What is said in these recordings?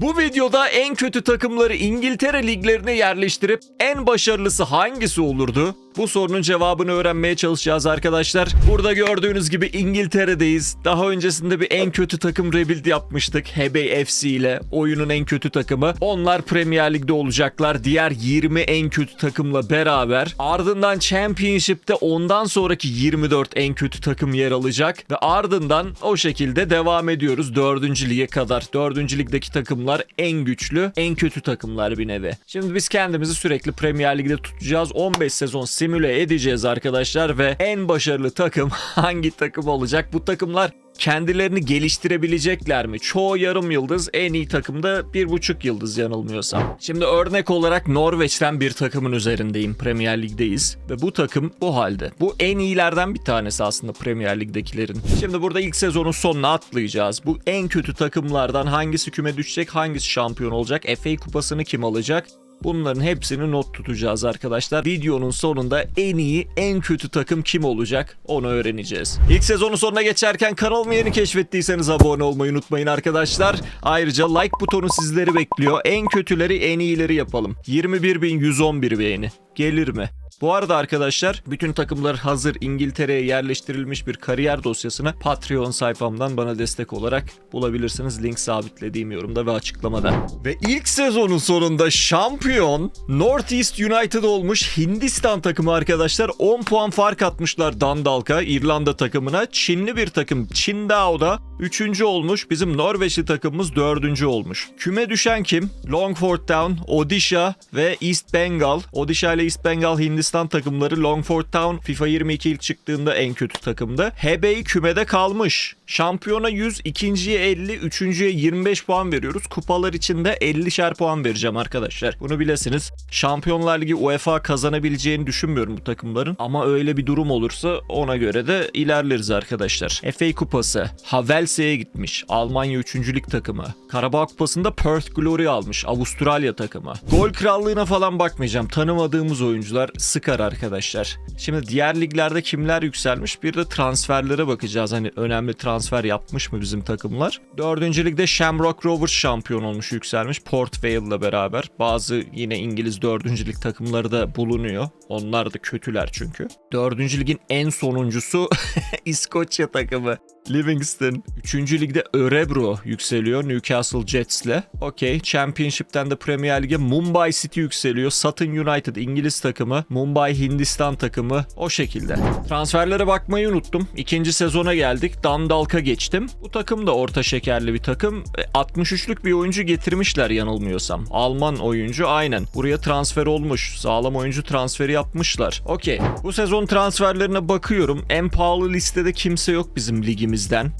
Bu videoda en kötü takımları İngiltere liglerine yerleştirip en başarılısı hangisi olurdu? Bu sorunun cevabını öğrenmeye çalışacağız arkadaşlar. Burada gördüğünüz gibi İngiltere'deyiz. Daha öncesinde bir en kötü takım rebuild yapmıştık. Hebey FC ile oyunun en kötü takımı. Onlar Premier Lig'de olacaklar. Diğer 20 en kötü takımla beraber. Ardından Championship'te ondan sonraki 24 en kötü takım yer alacak. Ve ardından o şekilde devam ediyoruz 4. lige kadar. 4. ligdeki takımlar en güçlü, en kötü takımlar bir nevi. Şimdi biz kendimizi sürekli Premier Lig'de tutacağız. 15 sezon simüle edeceğiz arkadaşlar ve en başarılı takım hangi takım olacak? Bu takımlar kendilerini geliştirebilecekler mi? Çoğu yarım yıldız, en iyi takımda bir buçuk yıldız yanılmıyorsam. Şimdi örnek olarak Norveç'ten bir takımın üzerindeyim. Premier Lig'deyiz. Ve bu takım bu halde. Bu en iyilerden bir tanesi aslında Premier Lig'dekilerin. Şimdi burada ilk sezonun sonuna atlayacağız. Bu en kötü takımlardan hangisi küme düşecek, hangisi şampiyon olacak, FA kupasını kim alacak? Bunların hepsini not tutacağız arkadaşlar. Videonun sonunda en iyi, en kötü takım kim olacak onu öğreneceğiz. İlk sezonun sonuna geçerken kanalımı yeni keşfettiyseniz abone olmayı unutmayın arkadaşlar. Ayrıca like butonu sizleri bekliyor. En kötüleri en iyileri yapalım. 21.111 beğeni. Gelir mi? Bu arada arkadaşlar bütün takımlar hazır İngiltere'ye yerleştirilmiş bir kariyer dosyasını Patreon sayfamdan bana destek olarak bulabilirsiniz. Link sabitlediğim yorumda ve açıklamada. Ve ilk sezonun sonunda şampiyon North East United olmuş Hindistan takımı arkadaşlar 10 puan fark atmışlar Dundalk'a İrlanda takımına. Çinli bir takım Qindao'da 3. olmuş. Bizim Norveçli takımımız 4. olmuş. Küme düşen kim? Longford Town, Odisha ve East Bengal. Odisha ile East Bengal Hindistan takımları Longford Town FIFA 22 ilk çıktığında en kötü takımdı. Hebei kümede kalmış. Şampiyona 100, ikinciye 50, üçüncüye 25 puan veriyoruz. Kupalar için de 50'şer puan vereceğim arkadaşlar. Bunu bilesiniz. Şampiyonlar Ligi UEFA kazanabileceğini düşünmüyorum bu takımların. Ama öyle bir durum olursa ona göre de ilerleriz arkadaşlar. FA Kupası. Havelse'ye gitmiş. Almanya 3. lig takımı. Karabağ Kupası'nda Perth Glory almış. Avustralya takımı. Gol krallığına falan bakmayacağım. Tanımadığımız oyuncular sıkar arkadaşlar. Şimdi diğer liglerde kimler yükselmiş? Bir de transferlere bakacağız. Hani önemli transfer yapmış mı bizim takımlar? Dördüncü ligde Shamrock Rovers şampiyon olmuş, yükselmiş. Port Vale'la beraber. Bazı yine İngiliz dördüncü lig takımları da bulunuyor. Onlar da kötüler çünkü. Dördüncü ligin en sonuncusu İskoçya takımı. Livingston. Üçüncü ligde Örebro yükseliyor Newcastle Jets'le. Okey. Championship'ten de Premier Lig'e Mumbai City yükseliyor. Sutton United İngiliz takımı. Mumbai Hindistan takımı. O şekilde. Transferlere bakmayı unuttum. İkinci sezona geldik. Dundalk'a geçtim. Bu takım da orta şekerli bir takım. E, 63'lük bir oyuncu getirmişler yanılmıyorsam. Alman oyuncu aynen. Buraya transfer olmuş. Sağlam oyuncu transferi yapmışlar. Okey. Bu sezon transferlerine bakıyorum. En pahalı listede kimse yok bizim ligimizden.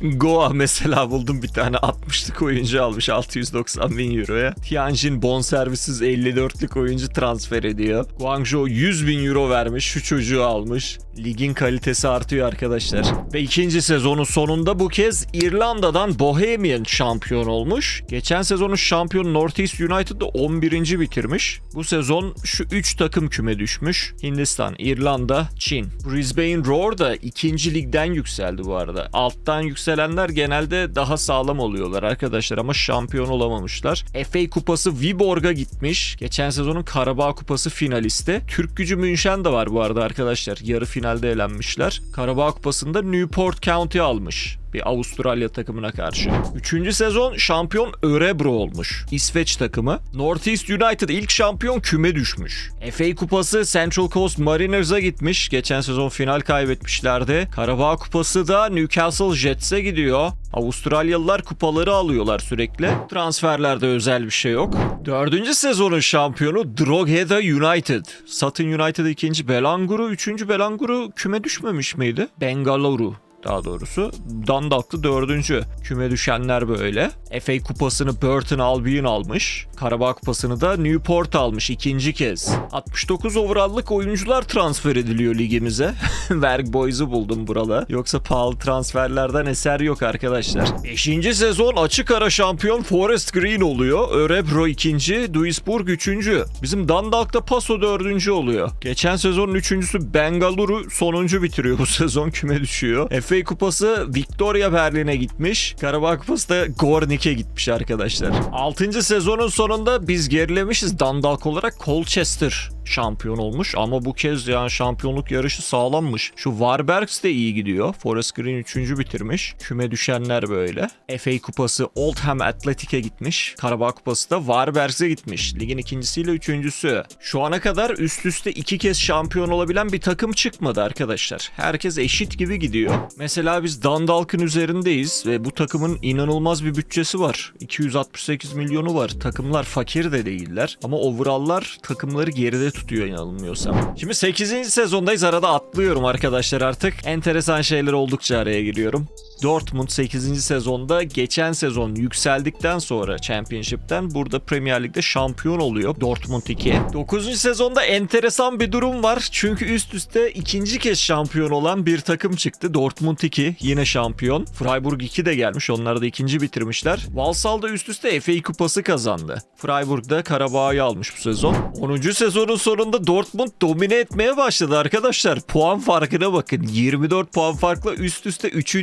Goa mesela buldum bir tane 60'lık oyuncu almış 690 bin euroya. Tianjin bonservisiz 54'lük oyuncu transfer ediyor. Guangzhou 100 bin euro vermiş şu çocuğu almış. Ligin kalitesi artıyor arkadaşlar. Ve ikinci sezonun sonunda bu kez İrlanda'dan Bohemian şampiyon olmuş. Geçen sezonun şampiyonu Northeast United'da 11. bitirmiş. Bu sezon şu 3 takım küme düşmüş. Hindistan, İrlanda, Çin. Brisbane Roar da ikinci ligden yükseldi bu arada. Alttan yükselenler genelde daha sağlam oluyorlar arkadaşlar ama şampiyon olamamışlar. FA Kupası Viborg'a gitmiş. Geçen sezonun Karabağ Kupası finalisti. Türk gücü München de var bu arada arkadaşlar. Yarı finalde elenmişler. Karabağ Kupası'nda Newport County almış bir Avustralya takımına karşı. Üçüncü sezon şampiyon Örebro olmuş. İsveç takımı. Northeast United ilk şampiyon küme düşmüş. FA Kupası Central Coast Mariners'a gitmiş. Geçen sezon final kaybetmişlerdi. Karabağ Kupası da Newcastle Jets'e gidiyor. Avustralyalılar kupaları alıyorlar sürekli. Transferlerde özel bir şey yok. Dördüncü sezonun şampiyonu Drogheda United. Sutton United ikinci, Belanguru üçüncü. Belanguru küme düşmemiş miydi? Bengaluru daha doğrusu. Dundalk'ta dördüncü. Küme düşenler böyle. FA kupasını Burton Albion almış. Karabağ kupasını da Newport almış ikinci kez. 69 overall'lık oyuncular transfer ediliyor ligimize. Berg Boys'u buldum burada. Yoksa pahalı transferlerden eser yok arkadaşlar. Beşinci sezon açık ara şampiyon Forest Green oluyor. Örebro ikinci, Duisburg üçüncü. Bizim Dundalk'ta Paso dördüncü oluyor. Geçen sezonun üçüncüsü Bengaluru sonuncu bitiriyor bu sezon küme düşüyor. FA Kupası Victoria Berlin'e gitmiş. Karabağ Kupası da Gornik'e gitmiş arkadaşlar. 6. sezonun sonunda biz gerilemişiz. Dundalk olarak Colchester şampiyon olmuş ama bu kez yani şampiyonluk yarışı sağlanmış. Şu Warbergs de iyi gidiyor. Forest Green 3. bitirmiş. Küme düşenler böyle. FA Kupası Oldham Athletic'e gitmiş. Karabağ Kupası da Warbergs'e gitmiş. Ligin ikincisiyle üçüncüsü. Şu ana kadar üst üste iki kez şampiyon olabilen bir takım çıkmadı arkadaşlar. Herkes eşit gibi gidiyor. Mesela biz Dundalk'ın üzerindeyiz ve bu takımın inanılmaz bir bütçesi var. 268 milyonu var. Takımlar fakir de değiller. Ama overall'lar takımları geride tutuyor yanılmıyorsam. Şimdi 8. sezondayız. Arada atlıyorum arkadaşlar artık. Enteresan şeyler oldukça araya giriyorum. Dortmund 8. sezonda geçen sezon yükseldikten sonra Championship'ten burada Premier Lig'de şampiyon oluyor. Dortmund 2. 9. sezonda enteresan bir durum var. Çünkü üst üste ikinci kez şampiyon olan bir takım çıktı. Dortmund 2 yine şampiyon. Freiburg 2 de gelmiş. Onlar da ikinci bitirmişler. Walsall da üst üste FA kupası kazandı. Freiburg da Karabağ'ı almış bu sezon. 10. sezonun sonunda Dortmund domine etmeye başladı arkadaşlar. Puan farkına bakın. 24 puan farkla üst üste 3.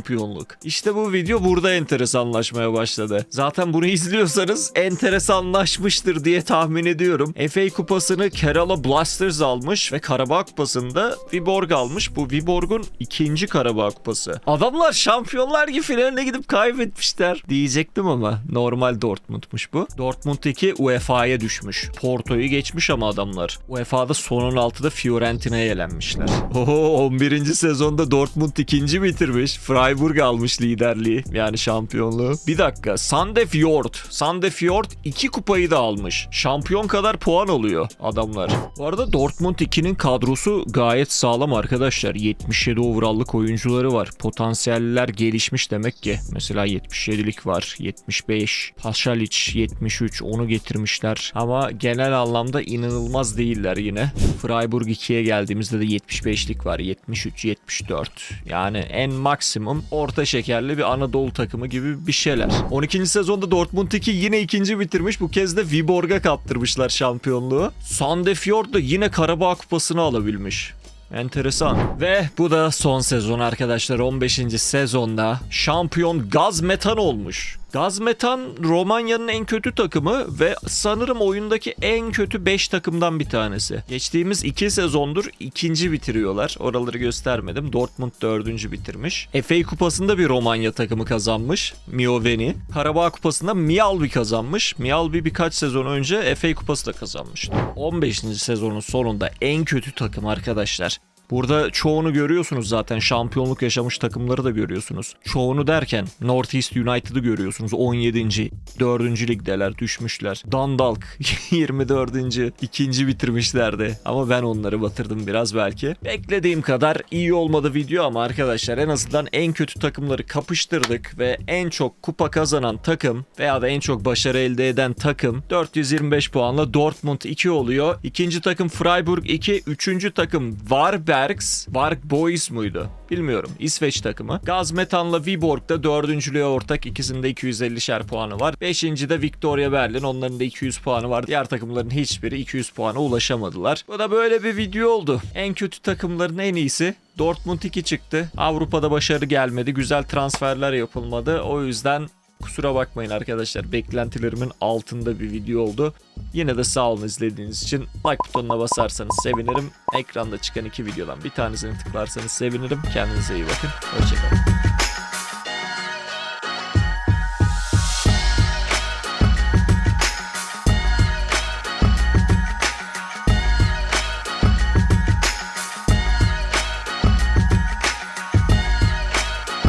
şampiyonluk. İşte bu video burada enteresanlaşmaya başladı. Zaten bunu izliyorsanız enteresanlaşmıştır diye tahmin ediyorum. FA kupasını Kerala Blasters almış ve Karabağ kupasında Viborg almış. Bu Viborg'un ikinci Karabağ kupası. Adamlar şampiyonlar gibi finaline gidip kaybetmişler. Diyecektim ama normal Dortmund'muş bu. Dortmund 2 UEFA'ya düşmüş. Porto'yu geçmiş ama adamlar. UEFA'da son 16'da Fiorentina'ya elenmişler. Oho 11. sezonda Dortmund ikinci bitirmiş. Freiburg almış liderliği yani şampiyonluğu. Bir dakika Sandefjord. Sandefjord iki kupayı da almış. Şampiyon kadar puan oluyor adamlar. Bu arada Dortmund 2'nin kadrosu gayet sağlam arkadaşlar. 77 overall'lık oyuncuları var. Potansiyeller gelişmiş demek ki. Mesela 77'lik var. 75. Paşalic 73. Onu getirmişler. Ama genel anlamda inanılmaz değiller yine. Freiburg 2'ye geldiğimizde de 75'lik var. 73, 74. Yani en maksimum orta şekerli bir Anadolu takımı gibi bir şeyler. 12. sezonda Dortmund 2 yine ikinci bitirmiş. Bu kez de Viborg'a kaptırmışlar şampiyonluğu. Sandefjord da yine Karabağ kupasını alabilmiş. Enteresan. Ve bu da son sezon arkadaşlar. 15. sezonda şampiyon Gaz Metan olmuş. Gaz Metan Romanya'nın en kötü takımı ve sanırım oyundaki en kötü 5 takımdan bir tanesi. Geçtiğimiz 2 sezondur ikinci bitiriyorlar. Oraları göstermedim. Dortmund dördüncü bitirmiş. FA kupasında bir Romanya takımı kazanmış. Mioveni. Karabağ kupasında Mialbi kazanmış. Mialbi birkaç sezon önce FA kupası da kazanmıştı. 15. sezonun sonunda en kötü takım arkadaşlar. Burada çoğunu görüyorsunuz zaten. Şampiyonluk yaşamış takımları da görüyorsunuz. Çoğunu derken Northeast United'ı görüyorsunuz. 17. 4. ligdeler düşmüşler. Dundalk 24. ikinci bitirmişlerdi. Ama ben onları batırdım biraz belki. Beklediğim kadar iyi olmadı video ama arkadaşlar en azından en kötü takımları kapıştırdık ve en çok kupa kazanan takım veya da en çok başarı elde eden takım 425 puanla Dortmund 2 oluyor. İkinci takım Freiburg 2, üçüncü takım Varberg Varbergs, Varg Boys muydu? Bilmiyorum. İsveç takımı. Gazmetan'la Viborg da dördüncülüğe ortak. İkisinde 250'şer puanı var. Beşinci de Victoria Berlin. Onların da 200 puanı var. Diğer takımların hiçbiri 200 puana ulaşamadılar. Bu da böyle bir video oldu. En kötü takımların en iyisi Dortmund 2 çıktı. Avrupa'da başarı gelmedi. Güzel transferler yapılmadı. O yüzden Kusura bakmayın arkadaşlar beklentilerimin altında bir video oldu. Yine de sağ olun izlediğiniz için. Like butonuna basarsanız sevinirim. Ekranda çıkan iki videodan bir tanesini tıklarsanız sevinirim. Kendinize iyi bakın. Hoşçakalın.